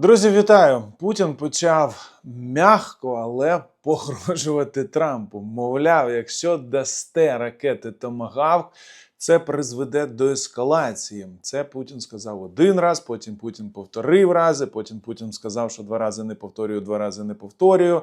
Друзі, вітаю! Путін почав м'яко, але погрожувати Трампу. Мовляв, якщо дасте ракети Томагавк, це призведе до ескалації. Це Путін сказав один раз, потім Путін повторив рази, потім Путін сказав, що два рази не повторюю, два рази не повторюю.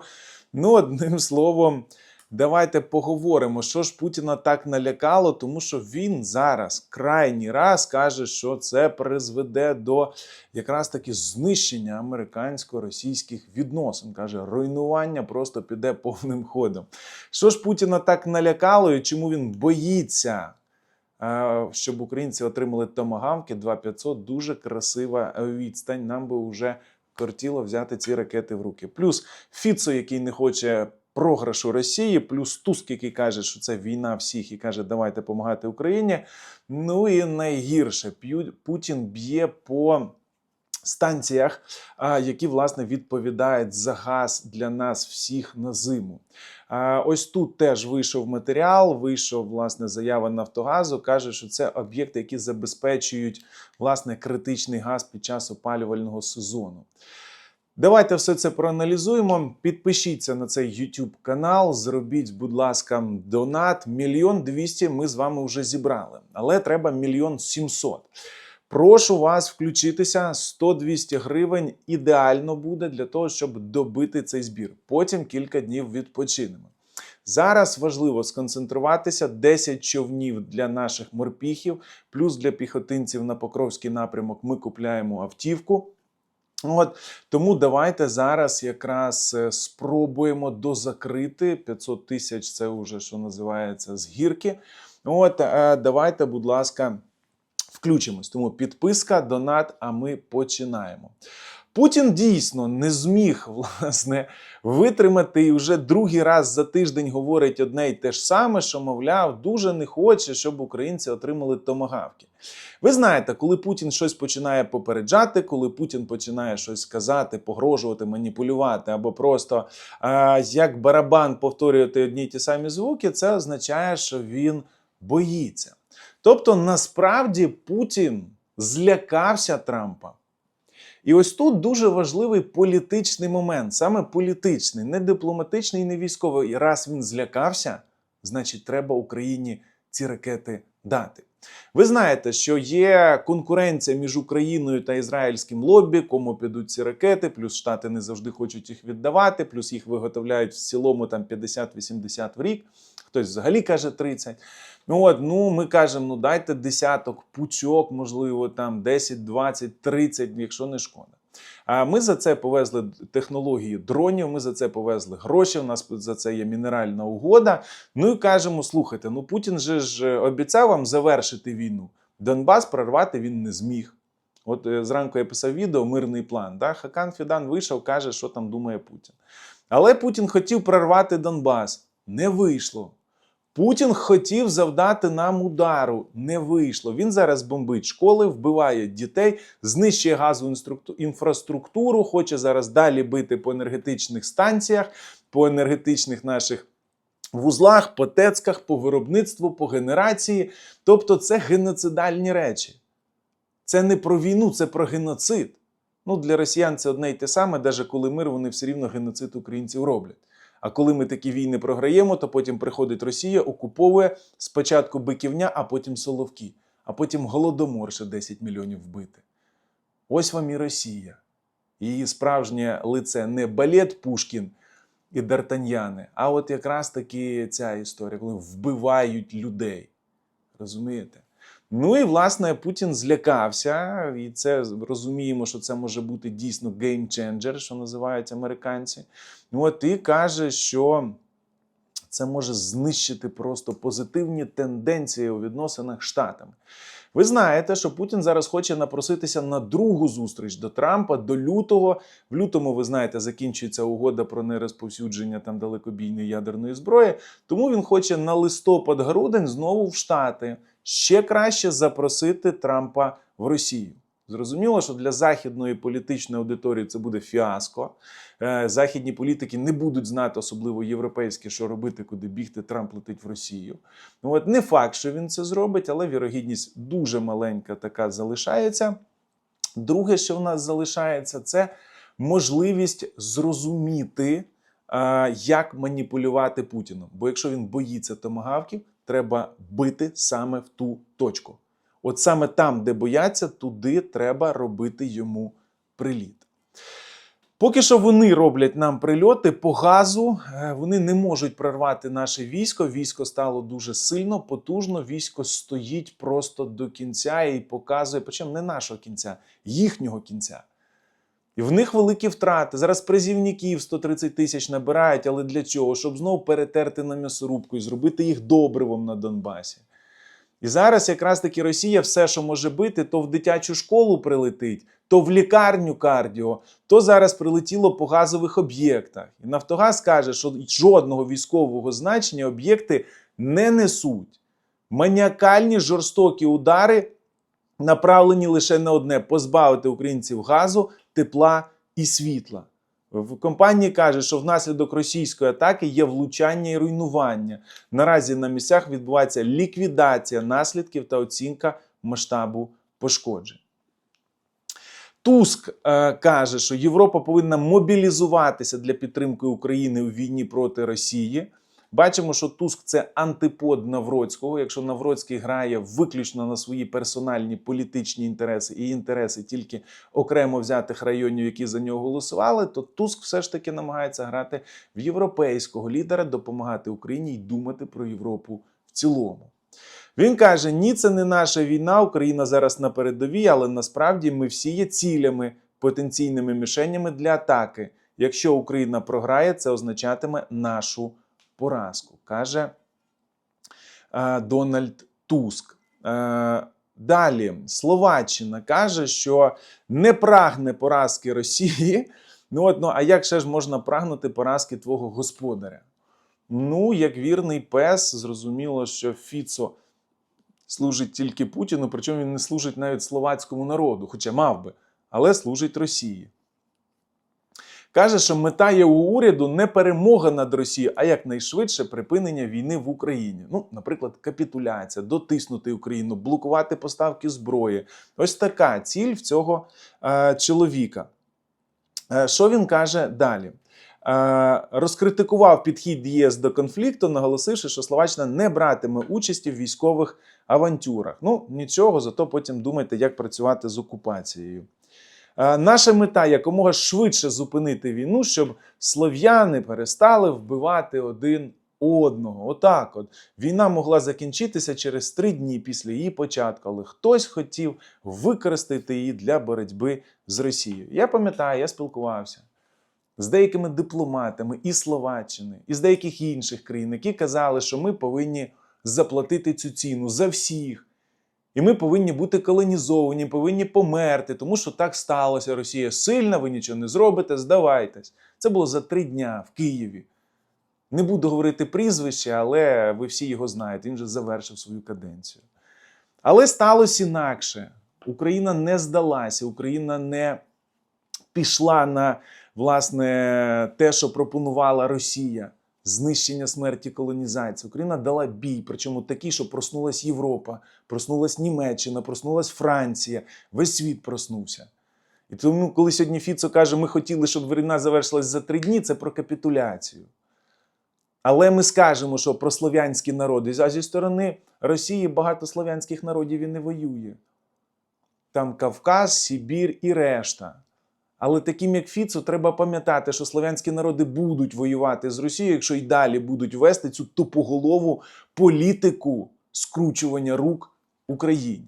Ну, одним словом, давайте поговоримо, що ж Путіна так налякало, тому що він зараз крайній раз каже, що це призведе до якраз таки знищення американсько-російських відносин. Каже, руйнування просто піде повним ходом. Що ж Путіна так налякало і чому він боїться? е, Щоб українці отримали томагавки 2500, дуже красива відстань. Нам би вже кортіло взяти ці ракети в руки. Плюс Фіцо, який не хоче програшу Росії, плюс Туск, який каже, що це війна всіх, і каже, давайте допомагати Україні. Ну і найгірше Путін б'є по станціях, які власне відповідають за газ для нас всіх на зиму. Ось тут теж вийшов матеріал, вийшов власне заява Нафтогазу. каже, що це об'єкти, які забезпечують власне критичний газ під час опалювального сезону. Давайте все це проаналізуємо. Підпишіться на цей YouTube канал, зробіть, будь ласка, донат. Мільйон двісті ми з вами вже зібрали, але треба мільйон сімсот. Прошу вас включитися 100-200 гривень. Ідеально буде для того, щоб добити цей збір. Потім кілька днів відпочинемо. Зараз важливо сконцентруватися 10 човнів для наших морпіхів, плюс для піхотинців на Покровський напрямок ми купляємо автівку. От тому давайте зараз якраз е, спробуємо дозакрити 500 тисяч. Це вже що називається з гірки. От е, давайте, будь ласка, включимось. Тому підписка, донат. А ми починаємо. Путін дійсно не зміг власне витримати і вже другий раз за тиждень говорить одне й те ж саме, що мовляв, дуже не хоче, щоб українці отримали томагавки. Ви знаєте, коли Путін щось починає попереджати, коли Путін починає щось сказати, погрожувати, маніпулювати, або просто е, як барабан повторювати одні й ті самі звуки, це означає, що він боїться. Тобто, насправді Путін злякався Трампа. І ось тут дуже важливий політичний момент, саме політичний, не дипломатичний не військовий. І раз він злякався, значить, треба Україні ці ракети дати. Ви знаєте, що є конкуренція між Україною та ізраїльським лобі, кому підуть ці ракети, плюс Штати не завжди хочуть їх віддавати, плюс їх виготовляють в цілому там 50-80 в рік. Хтось взагалі каже 30. Ну от, ну ми кажемо, ну дайте десяток, пучок, можливо, там 10, 20, 30, якщо не шкода. Ми за це повезли технології дронів, ми за це повезли гроші. У нас за це є мінеральна угода. Ну і кажемо: слухайте, ну Путін же ж обіцяв вам завершити війну. Донбас прорвати він не зміг. От е, зранку я писав відео Мирний план. Да? Хакан Фідан вийшов, каже, що там думає Путін. Але Путін хотів прорвати Донбас. Не вийшло. Путін хотів завдати нам удару. Не вийшло. Він зараз бомбить школи, вбиває дітей, знищує газову інфраструктуру, хоче зараз далі бити по енергетичних станціях, по енергетичних наших вузлах, по тецках, по виробництву, по генерації. Тобто це геноцидальні речі. Це не про війну, це про геноцид. Ну, для росіян це одне й те саме, навіть коли мир, вони все рівно геноцид українців роблять. А коли ми такі війни програємо, то потім приходить Росія, окуповує спочатку биківня, а потім Соловки, а потім голодомор ще 10 мільйонів вбити. Ось вам і Росія. Її справжнє лице не балет Пушкін і Д'Артаньяни, а от якраз таки ця історія, коли вбивають людей. Розумієте? Ну і власне Путін злякався, і це розуміємо, що це може бути дійсно геймченджер, що називають американці. Ну, От і каже, що це може знищити просто позитивні тенденції у відносинах з Штатами. Ви знаєте, що Путін зараз хоче напроситися на другу зустріч до Трампа до лютого. В лютому, ви знаєте, закінчується угода про нерозповсюдження там далекобійної ядерної зброї. Тому він хоче на листопад-грудень знову в Штати ще краще запросити Трампа в Росію. Зрозуміло, що для західної політичної аудиторії це буде фіаско. Е, Західні політики не будуть знати, особливо європейські, що робити, куди бігти. Трамп летить в Росію. Ну от не факт, що він це зробить, але вірогідність дуже маленька така залишається. Друге, що в нас залишається, це можливість зрозуміти, е, як маніпулювати Путіном. Бо якщо він боїться томагавків, треба бити саме в ту точку. От саме там, де бояться, туди треба робити йому приліт. Поки що вони роблять нам прильоти по газу, е, вони не можуть прорвати наше військо. Військо стало дуже сильно, потужно. Військо стоїть просто до кінця і показує, причому не нашого кінця, їхнього кінця. І в них великі втрати. Зараз призівників 130 тисяч набирають, але для чого? Щоб знову перетерти на м'ясорубку і зробити їх добривом на Донбасі. І зараз якраз таки Росія все, що може бити, то в дитячу школу прилетить, то в лікарню кардіо, то зараз прилетіло по газових об'єктах. І Нафтогаз каже, що жодного військового значення об'єкти не несуть. Маніакальні жорстокі удари направлені лише на одне: позбавити українців газу, тепла і світла. В компанії каже, що внаслідок російської атаки є влучання і руйнування. Наразі на місцях відбувається ліквідація наслідків та оцінка масштабу пошкоджень. Туск е, каже, що Європа повинна мобілізуватися для підтримки України у війні проти Росії. Бачимо, що Туск це антипод Навроцького. Якщо Навроцький грає виключно на свої персональні політичні інтереси і інтереси тільки окремо взятих районів, які за нього голосували, то Туск все ж таки намагається грати в європейського лідера, допомагати Україні і думати про Європу в цілому. Він каже: ні, це не наша війна, Україна зараз на передовій, але насправді ми всі є цілями, потенційними мішенями для атаки. Якщо Україна програє, це означатиме нашу поразку, каже е, Дональд Туск. Е, далі Словаччина каже, що не прагне поразки Росії. Ну, от, ну, а як ще ж можна прагнути поразки твого господаря? Ну, як вірний пес, зрозуміло, що Фіцо служить тільки Путіну, причому він не служить навіть словацькому народу, хоча мав би, але служить Росії. Каже, що мета є у уряду не перемога над Росією, а якнайшвидше припинення війни в Україні. Ну, наприклад, капітуляція, дотиснути Україну, блокувати поставки зброї. Ось така ціль в цього е, чоловіка. Е, що він каже далі? Е, розкритикував підхід ЄС до конфлікту, наголосивши, що Словаччина не братиме участі в військових авантюрах. Ну, нічого, зато потім думайте, як працювати з окупацією. Е, Наша мета якомога швидше зупинити війну, щоб слов'яни перестали вбивати один одного. Отак, от війна могла закінчитися через три дні після її початку, але хтось хотів використати її для боротьби з Росією. Я пам'ятаю, я спілкувався з деякими дипломатами і Словаччини, і з деяких інших країн, які казали, що ми повинні заплатити цю ціну за всіх. І ми повинні бути колонізовані, повинні померти, тому що так сталося. Росія сильна, ви нічого не зробите, здавайтесь. Це було за три дня в Києві. Не буду говорити прізвище, але ви всі його знаєте. Він вже завершив свою каденцію. Але сталося інакше. Україна не здалася, Україна не пішла на власне те, що пропонувала Росія. Знищення смерті колонізації. Україна дала бій, причому такий, що проснулась Європа, проснулась Німеччина, проснулась Франція, весь світ проснувся. І тому, коли сьогодні Фіцо каже, ми хотіли, щоб війна завершилась за три дні, це про капітуляцію. Але ми скажемо, що про слов'янські народи, а зі сторони Росії багато слов'янських народів і не воює. Там Кавказ, Сибір і решта. Але таким як Фіцо, треба пам'ятати, що слов'янські народи будуть воювати з Росією, якщо й далі будуть вести цю тупоголову політику скручування рук Україні.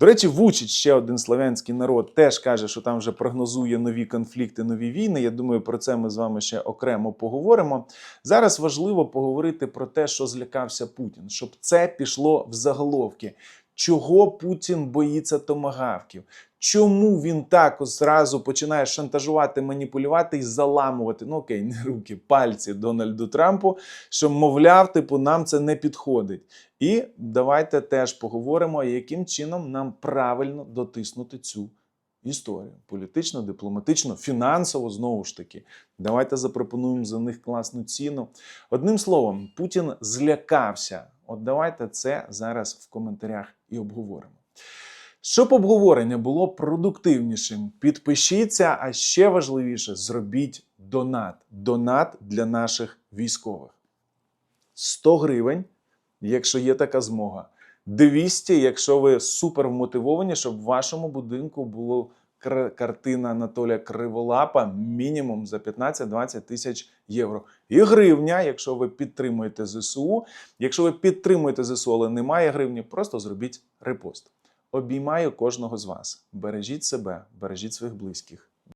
До речі, Вучич, ще один слов'янський народ, теж каже, що там вже прогнозує нові конфлікти, нові війни. Я думаю, про це ми з вами ще окремо поговоримо. Зараз важливо поговорити про те, що злякався Путін, щоб це пішло в заголовки. Чого Путін боїться томагавків? Чому він так зразу починає шантажувати, маніпулювати і заламувати? Ну окей, не руки, пальці Дональду Трампу, що, мовляв, типу, нам це не підходить. І давайте теж поговоримо, яким чином нам правильно дотиснути цю історію. Політично, дипломатично, фінансово, знову ж таки. Давайте запропонуємо за них класну ціну. Одним словом, Путін злякався. От давайте це зараз в коментарях і обговоримо. Щоб обговорення було продуктивнішим, підпишіться, а ще важливіше, зробіть донат. Донат для наших військових. 100 гривень, якщо є така змога. 200, якщо ви супер вмотивовані, щоб в вашому будинку була картина Анатолія Криволапа мінімум за 15-20 тисяч євро. І гривня, якщо ви підтримуєте ЗСУ. Якщо ви підтримуєте ЗСУ, але немає гривні, просто зробіть репост. Обіймаю кожного з вас. Бережіть себе, бережіть своїх близьких.